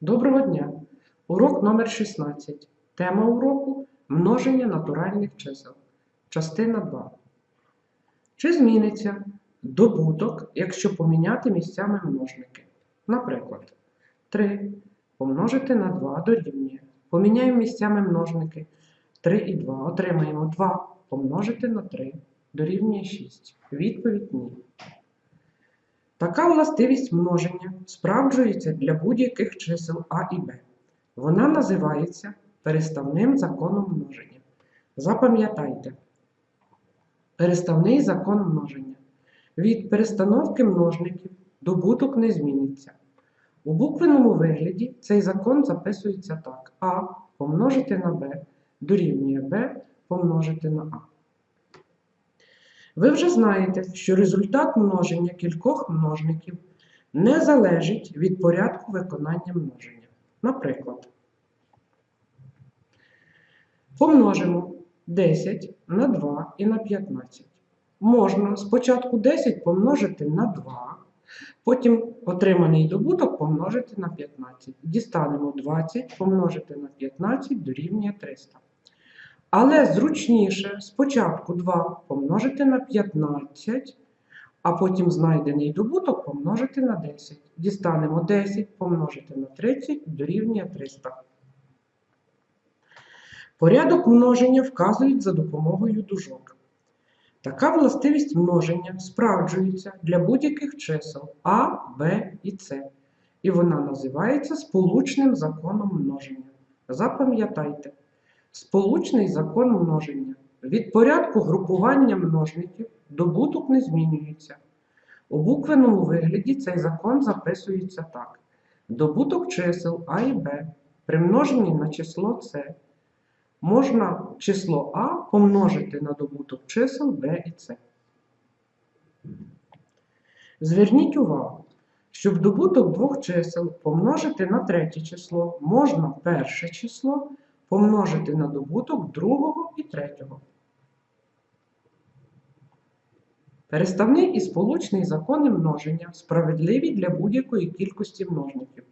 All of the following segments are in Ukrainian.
Доброго дня! Урок номер 16. Тема уроку множення натуральних чисел. Частина 2. Чи зміниться добуток, якщо поміняти місцями множники? Наприклад, 3 помножити на 2 дорівнює. Поміняємо місцями множники 3 і 2. Отримаємо 2 помножити на 3 дорівнює 6. Відповідь ні. Така властивість множення справджується для будь-яких чисел А і Б. Вона називається переставним законом множення. Запам'ятайте, переставний закон множення. Від перестановки множників добуток не зміниться. У буквеному вигляді цей закон записується так: А помножити на Б дорівнює Б помножити на А. Ви вже знаєте, що результат множення кількох множників не залежить від порядку виконання множення. Наприклад, помножимо 10 на 2 і на 15. Можна спочатку 10 помножити на 2, потім отриманий добуток помножити на 15. Дістанемо 20 помножити на 15 дорівнює 300. Але зручніше спочатку 2 помножити на 15, а потім знайдений добуток помножити на 10. Дістанемо 10 помножити на 30 дорівнює 300. Порядок множення вказують за допомогою дужок. Така властивість множення справджується для будь-яких чисел А, Б і С, і вона називається сполучним законом множення. Запам'ятайте. Сполучний закон множення. Від порядку групування множників добуток не змінюється. У буквеному вигляді цей закон записується так: добуток чисел А і Б при множенні на число С можна число А помножити на добуток чисел Б і С. Зверніть увагу, щоб добуток двох чисел помножити на третє число, можна перше число помножити на добуток другого і третього. Переставний і сполучний закони множення справедливі для будь-якої кількості множників.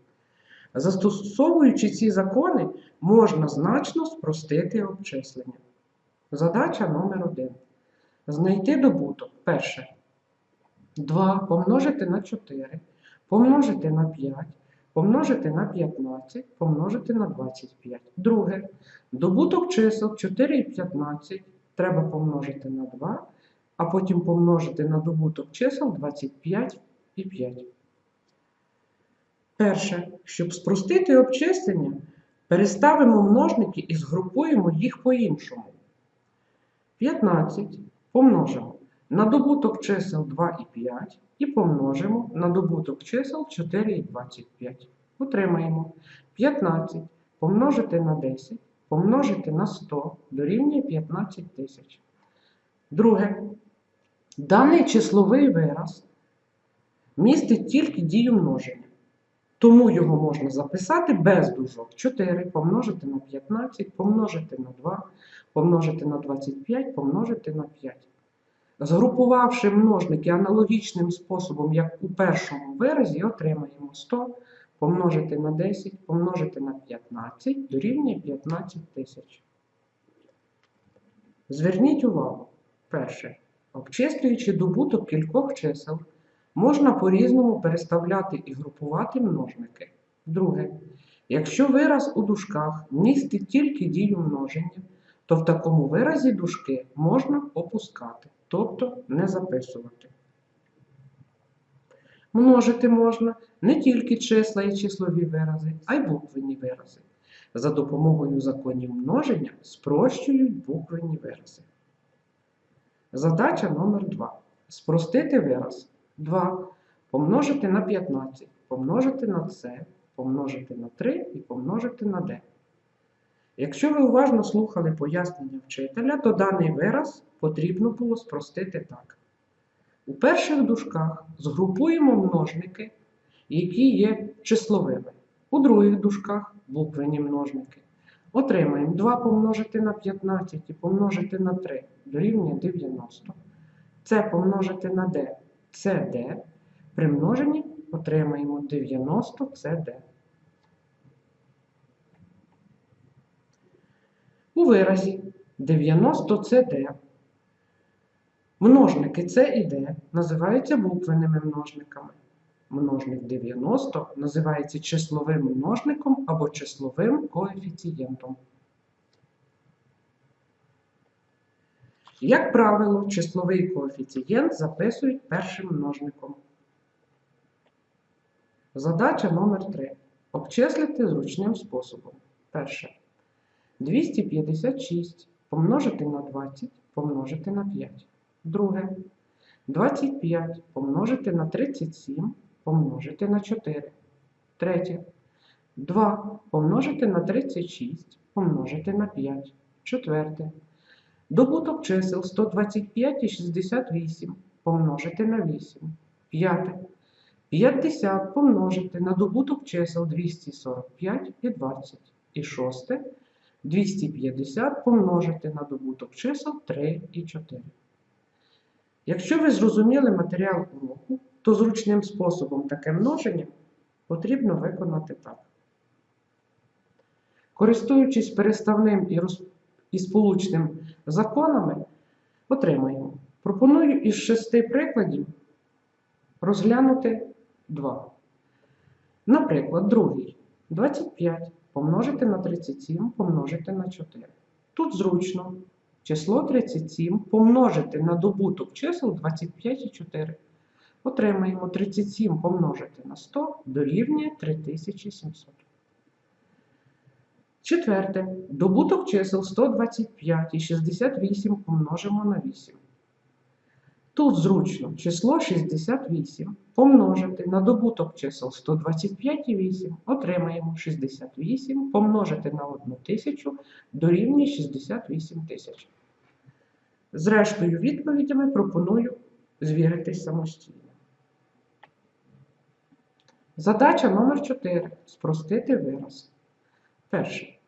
Застосовуючи ці закони, можна значно спростити обчислення. Задача номер 1. Знайти добуток. Перше. 2 помножити на 4, помножити на 5, помножити на 15, помножити на 25. Друге. Добуток чисел 4 і 15 треба помножити на 2, а потім помножити на добуток чисел 25 і 5. Перше, щоб спростити обчислення, переставимо множники і згрупуємо їх по-іншому. 15 помножимо на добуток чисел 2 і 5 і помножимо на добуток чисел 4 і 25. Отримаємо 15 помножити на 10, помножити на 100 дорівнює 15 тисяч. Друге. Даний числовий вираз містить тільки дію множення. Тому його можна записати без дужок. 4 помножити на 15, помножити на 2, помножити на 25, помножити на 5. Згрупувавши множники аналогічним способом, як у першому виразі, отримаємо 100 помножити на 10, помножити на 15 дорівнює 15 тисяч. Зверніть увагу. Перше. Обчислюючи добуток кількох чисел, можна по-різному переставляти і групувати множники. Друге. Якщо вираз у дужках містить тільки дію множення, то в такому виразі дужки можна опускати, тобто не записувати. Множити можна не тільки числа і числові вирази, а й буквенні вирази. За допомогою законів множення спрощують буквенні вирази. Задача номер 2. Спростити вираз 2 помножити на 15, помножити на С, помножити на 3 і помножити на d. Якщо ви уважно слухали пояснення вчителя, то даний вираз потрібно було спростити так. У перших дужках згрупуємо множники, які є числовими. У других дужках буквені множники. Отримаємо 2 помножити на 15 і помножити на 3 дорівнює 90. Це помножити на d це d. При множенні отримаємо 90 це d. У виразі 90 CD множники C і D називаються буквенними множниками. Множник 90 називається числовим множником або числовим коефіцієнтом. Як правило, числовий коефіцієнт записують першим множником. Задача номер 3. Обчислити зручним способом. Перше. 256 помножити на 20 помножити на 5. Друге. 25 помножити на 37 помножити на 4. Третє. 2 помножити на 36 помножити на 5. Четверте. Добуток чисел 125 і 68 помножити на 8. П'яте. 50 помножити на добуток чисел 245 і 20. І шосте. 250 помножити на добуток чисел 3 і 4. Якщо ви зрозуміли матеріал уроку, то зручним способом таке множення потрібно виконати так. Користуючись переставним і, роз... і сполучним законами, отримаємо. Пропоную із шести прикладів розглянути два. Наприклад, другий 25 помножити на 37 помножити на 4. Тут зручно число 37 помножити на добуток чисел 25 і 4. Отримаємо 37 помножити на 100 дорівнює 3700. Четверте. Добуток чисел 125 і 68 помножимо на 8. Тут зручно число 68 помножити на добуток чисел 125 і 8. Отримаємо 68 помножити на 1000 дорівнює 68 тисяч. Зрештою, відповідями пропоную звіритись самостійно. Задача номер 4. Спростити вираз. Перше.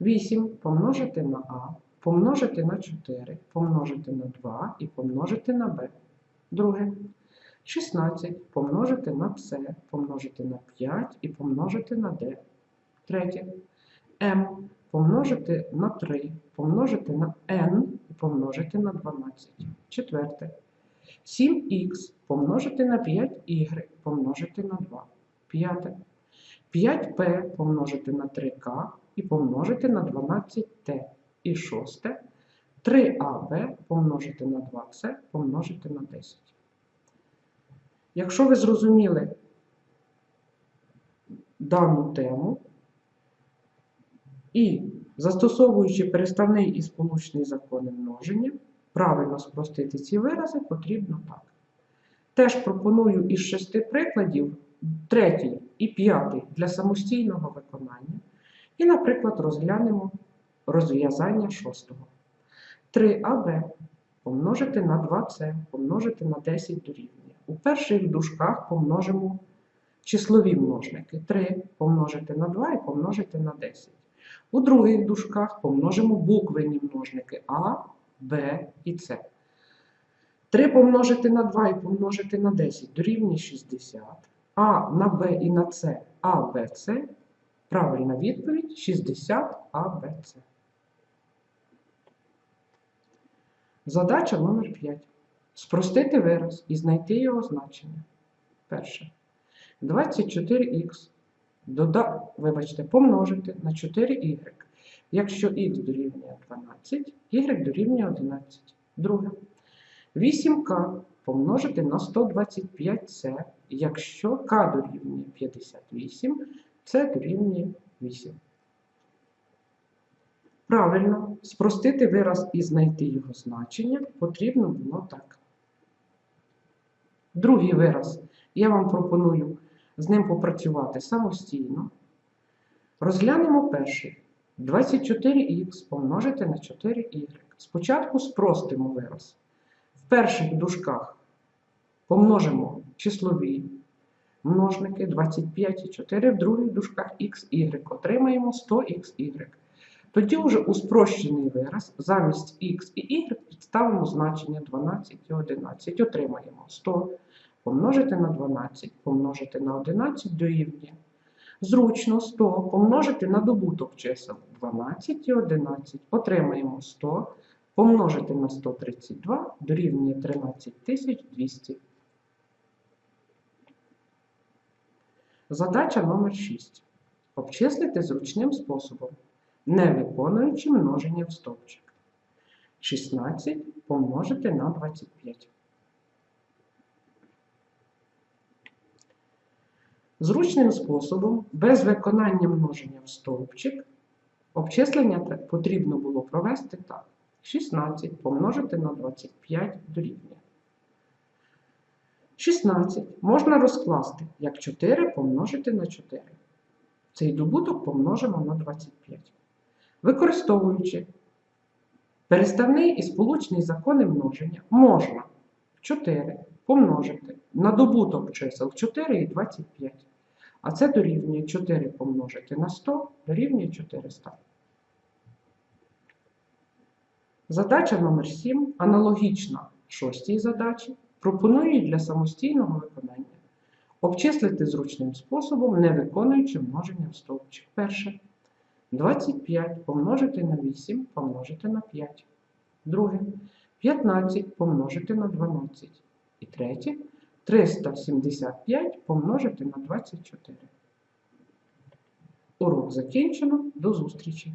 8 помножити на А, помножити на 4, помножити на 2 і помножити на Б. Друге. 16 помножити на С, помножити на 5 і помножити на Д. Третє. М помножити на 3, помножити на N і помножити на 12. Четверте. 7х помножити на 5y помножити на 2. П'яте. 5p помножити на 3k і помножити на 12t. І шосте. 3ab помножити на 2c помножити на 10. Якщо ви зрозуміли дану тему і застосовуючи переставний і сполучний закони множення, правильно спростити ці вирази потрібно так. Теж пропоную із шести прикладів третій і п'ятий для самостійного виконання. І, наприклад, розглянемо розв'язання шостого. 3АБ помножити на 2С помножити на 10 дорівнює. У перших дужках помножимо числові множники 3 помножити на 2 і помножити на 10. У других дужках помножимо буквені множники А, Б і С. 3 помножити на 2 і помножити на 10 дорівнює 60. А на Б і на С А, Б, С. Правильна відповідь 60 А, Б, С. Задача номер 5. Спростити вираз і знайти його значення. Перше. 24х дода... Вибачте, помножити на 4y. Якщо х дорівнює 12, y дорівнює 11. Друге. 8к помножити на 125c, якщо k дорівнює 58, c дорівнює 8. Правильно, спростити вираз і знайти його значення потрібно було так. Другий вираз я вам пропоную з ним попрацювати самостійно. Розглянемо перший. 24х помножити на 4y. Спочатку спростимо вираз. В перших дужках помножимо числові множники 25 і 4, в других дужках xy. Отримаємо 100xy. Тоді вже у спрощений вираз замість x і y підставимо значення 12 і 11. Отримаємо 100 помножити на 12, помножити на 11 дорівнює. Зручно 100 помножити на добуток чисел 12 і 11. Отримаємо 100 помножити на 132 дорівнює 13200. Задача номер 6. Обчислити зручним способом, не виконуючи множення в стовпчик. 16 помножити на 25. Зручним способом, без виконання множення в стовпчик, обчислення потрібно було провести так. 16 помножити на 25 дорівнює. 16 можна розкласти як 4 помножити на 4. Цей добуток помножимо на 25. Використовуючи переставний і сполучний закони множення, можна 4 помножити на добуток чисел 4 і 25. А це дорівнює 4 помножити на 100 дорівнює 400. Задача номер 7, аналогічна шостій задачі, пропоную для самостійного виконання. Обчислити зручним способом, не виконуючи множення в стовпчик. Перше. 25 помножити на 8 помножити на 5. Друге. 15 помножити на 12. І третє. 375 помножити на 24. Урок закінчено. До зустрічі!